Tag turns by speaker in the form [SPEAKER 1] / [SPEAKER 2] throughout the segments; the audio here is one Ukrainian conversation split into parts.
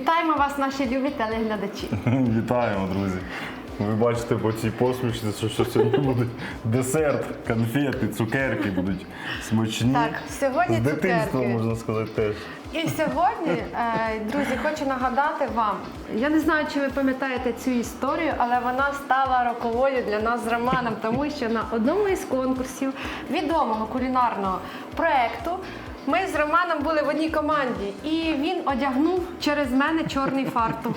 [SPEAKER 1] Вітаємо вас, наші любі телеглядачі.
[SPEAKER 2] Вітаємо, друзі. Ви бачите по цій посмішці, що, що сьогодні буде десерт, конфети, цукерки будуть смачні.
[SPEAKER 1] Так, сьогодні
[SPEAKER 2] З дитинства,
[SPEAKER 1] цукерки.
[SPEAKER 2] можна сказати, теж.
[SPEAKER 1] І сьогодні, е, друзі, хочу нагадати вам. Я не знаю, чи ви пам'ятаєте цю історію, але вона стала роковою для нас з Романом, тому що на одному із конкурсів відомого кулінарного проекту. Ми з Романом були в одній команді, і він одягнув через мене чорний фартух.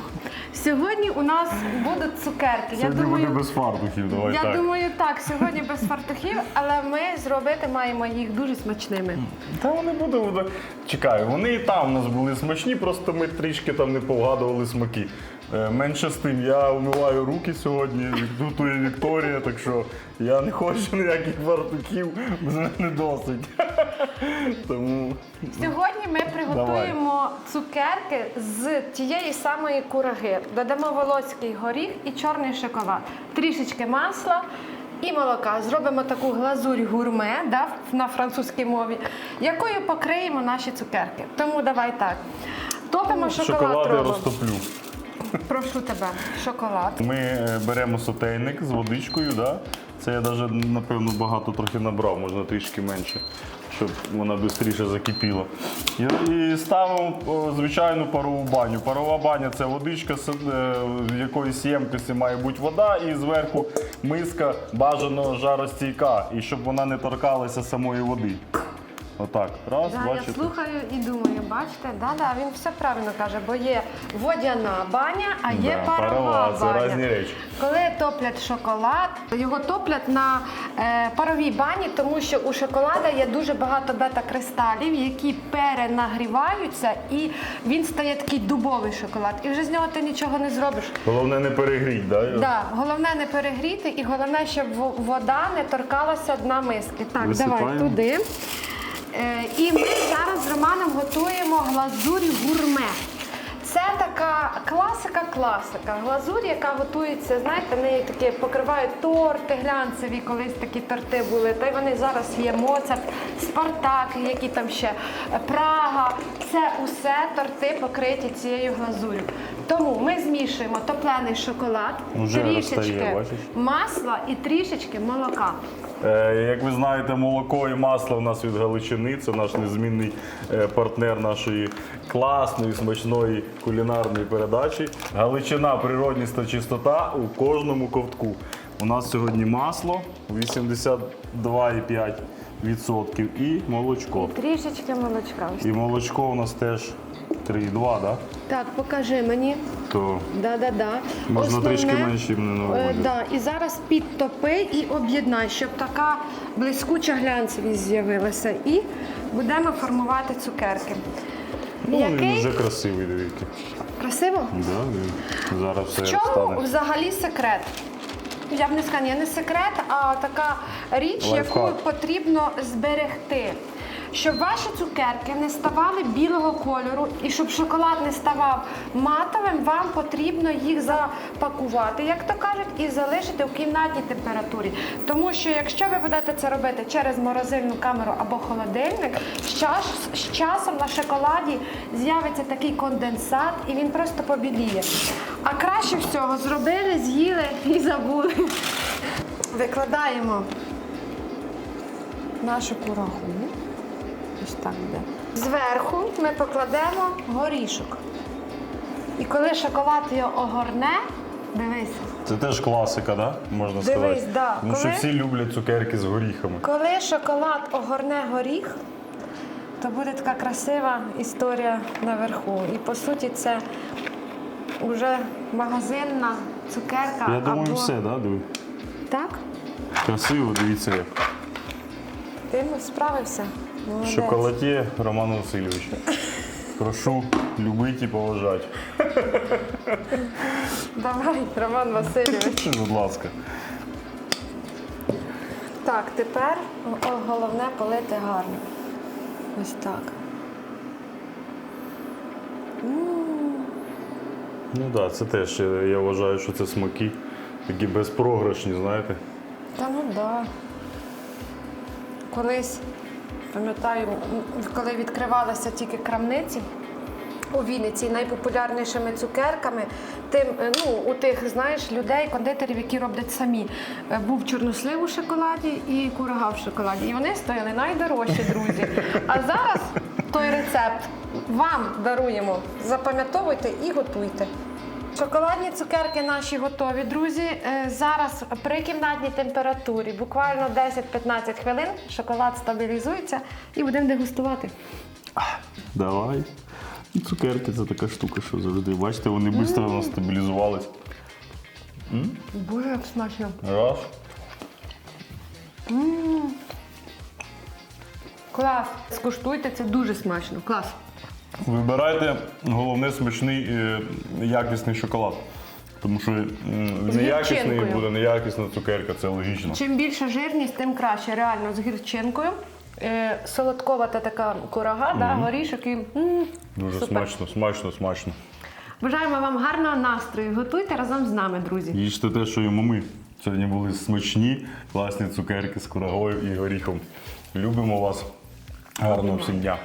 [SPEAKER 1] Сьогодні у нас будуть цукерки.
[SPEAKER 2] Сьогодні
[SPEAKER 1] я думаю,
[SPEAKER 2] буде без фартухів, давай
[SPEAKER 1] я
[SPEAKER 2] так.
[SPEAKER 1] думаю, так, сьогодні без фартухів, але ми зробити маємо їх дуже смачними.
[SPEAKER 2] Та вони будуть. Чекай, вони і там у нас були смачні, просто ми трішки там не повгадували смаки. Е, Менше з тим, я вмиваю руки сьогодні, готує Вікторія, так що я не хочу ніяких фартухів, з мене досить. Тому
[SPEAKER 1] Сьогодні ми приготуємо цукерки з тієї самої кураги. Додамо волоський горіх і чорний шоколад, трішечки масла і молока. Зробимо таку глазурь гурме да, на французькій мові, якою покриємо наші цукерки. Тому давай так. Топимо шоколад.
[SPEAKER 2] шоколад я розтоплю.
[SPEAKER 1] Прошу тебе, шоколад.
[SPEAKER 2] Ми е, беремо сотейник з водичкою, да? Це я навіть, напевно, багато трохи набрав, можна трішки менше, щоб вона швидше закипіла. І, і ставимо звичайну парову баню. Парова баня це водичка, е, в якоїсь ємкості має бути вода, і зверху миска бажано жаростійка, і щоб вона не торкалася самої води. Отак. Раз,
[SPEAKER 1] Да, я
[SPEAKER 2] бачите.
[SPEAKER 1] слухаю і думаю, бачите, да, да, він все правильно каже, бо є водяна баня, а є
[SPEAKER 2] Да,
[SPEAKER 1] парова,
[SPEAKER 2] парова, це
[SPEAKER 1] баня.
[SPEAKER 2] різні речі.
[SPEAKER 1] Коли топлять шоколад, його топлять на е, паровій бані, тому що у шоколада є дуже багато бета-кристалів, які перенагріваються, і він стає такий дубовий шоколад. І вже з нього ти нічого не зробиш.
[SPEAKER 2] Головне не перегріть, да?
[SPEAKER 1] Да, головне не перегріти, і головне, щоб во- вода не торкалася дна миски. Так, давай
[SPEAKER 2] Висипаємо.
[SPEAKER 1] туди. Е, і ми зараз з Романом готуємо глазурь гурме. Це така класика-класика. Глазурь, яка готується, знаєте, неї такі покривають торти глянцеві, колись такі торти були. Та й вони зараз є Моцарт, Спартак, які там ще Прага. Це усе торти покриті цією глазур'ю. Тому ми змішуємо топлений шоколад,
[SPEAKER 2] Уже
[SPEAKER 1] трішечки
[SPEAKER 2] розтає, бачиш?
[SPEAKER 1] масла і трішечки молока.
[SPEAKER 2] Е, Як ви знаєте, молоко і масло у нас від Галичини. Це наш незмінний е, партнер нашої класної, смачної кулінарної передачі. Галичина, природність та чистота у кожному ковтку. У нас сьогодні масло 82,5% і молочко.
[SPEAKER 1] Трішечки молочка.
[SPEAKER 2] І молочко у нас теж 3,2, да?
[SPEAKER 1] Так, покажи мені.
[SPEAKER 2] то
[SPEAKER 1] Да-да-да.
[SPEAKER 2] можна
[SPEAKER 1] Основне,
[SPEAKER 2] трішки менше не
[SPEAKER 1] е, да. І зараз підтопи і об'єднай, щоб така блискуча глянцевість з'явилася. І будемо формувати цукерки.
[SPEAKER 2] Ну, він
[SPEAKER 1] Який
[SPEAKER 2] вже красивий, дивіться.
[SPEAKER 1] красиво?
[SPEAKER 2] Да, він зараз все
[SPEAKER 1] В чому
[SPEAKER 2] стане.
[SPEAKER 1] взагалі секрет? Я б не сказала, ні, не секрет, а така річ,
[SPEAKER 2] Лайфхак.
[SPEAKER 1] яку потрібно зберегти. Щоб ваші цукерки не ставали білого кольору і щоб шоколад не ставав матовим, вам потрібно їх запакувати, як то кажуть, і залишити в кімнатній температурі. Тому що якщо ви будете це робити через морозильну камеру або холодильник, з, час, з часом на шоколаді з'явиться такий конденсат і він просто побіліє. А краще всього зробили, з'їли і забули. Викладаємо нашу курагу. Ось так буде. Зверху ми покладемо горішок. І коли шоколад його огорне, дивися,
[SPEAKER 2] Це теж класика, да? можна
[SPEAKER 1] Дивись,
[SPEAKER 2] сказати.
[SPEAKER 1] да.
[SPEAKER 2] Тому що всі люблять цукерки з горіхами.
[SPEAKER 1] коли шоколад огорне горіх, то буде така красива історія наверху. І по суті, це вже магазинна цукерка.
[SPEAKER 2] Я думаю,
[SPEAKER 1] або...
[SPEAKER 2] все, да? диви.
[SPEAKER 1] Так?
[SPEAKER 2] Красиво, дивіться як.
[SPEAKER 1] Ти справився? Молодець.
[SPEAKER 2] Шоколадє Роман Васильович. Прошу любити і поважати.
[SPEAKER 1] Давай, Роман Васильович.
[SPEAKER 2] Будь ласка.
[SPEAKER 1] Так, тепер головне полити гарно. Ось так.
[SPEAKER 2] Ну так, да, це теж, е, я вважаю, що це смаки такі безпрограшні, знаєте.
[SPEAKER 1] Та ну да. Колись, пам'ятаю, коли відкривалися тільки крамниці, у Вінниці найпопулярнішими цукерками, тим, е, ну, у тих, знаєш, людей, кондитерів, які роблять самі. Е, Був чорнослив у шоколаді і курага в шоколаді. І вони стояли найдорожчі, друзі. А зараз той рецепт вам даруємо. Запам'ятовуйте і готуйте. Шоколадні цукерки наші готові, друзі. Е, Зараз при кімнатній температурі, буквально 10-15 хвилин, шоколад стабілізується і будемо дегустувати.
[SPEAKER 2] Давай. Цукерки це така штука, що завжди. Бачите, вони швидко нас стабілізувались.
[SPEAKER 1] Боже, як смачно.
[SPEAKER 2] Раз.
[SPEAKER 1] Клас. Скуштуйте, це дуже смачно. Клас.
[SPEAKER 2] Вибирайте головне смачний е, якісний шоколад. Тому що м, неякісний
[SPEAKER 1] гірчинкою.
[SPEAKER 2] буде неякісна цукерка, це логічно.
[SPEAKER 1] Чим більша жирність, тим краще. Реально з гірчинкою. Е, солодковата така курага, да, горішок і м,
[SPEAKER 2] Дуже
[SPEAKER 1] супер.
[SPEAKER 2] смачно, смачно, смачно.
[SPEAKER 1] Бажаємо вам гарного настрою. Готуйте разом з нами, друзі.
[SPEAKER 2] Їжте те, що їмо ми. Сьогодні були смачні, класні цукерки з курагою і горіхом. Любимо вас. Гарного всім дня.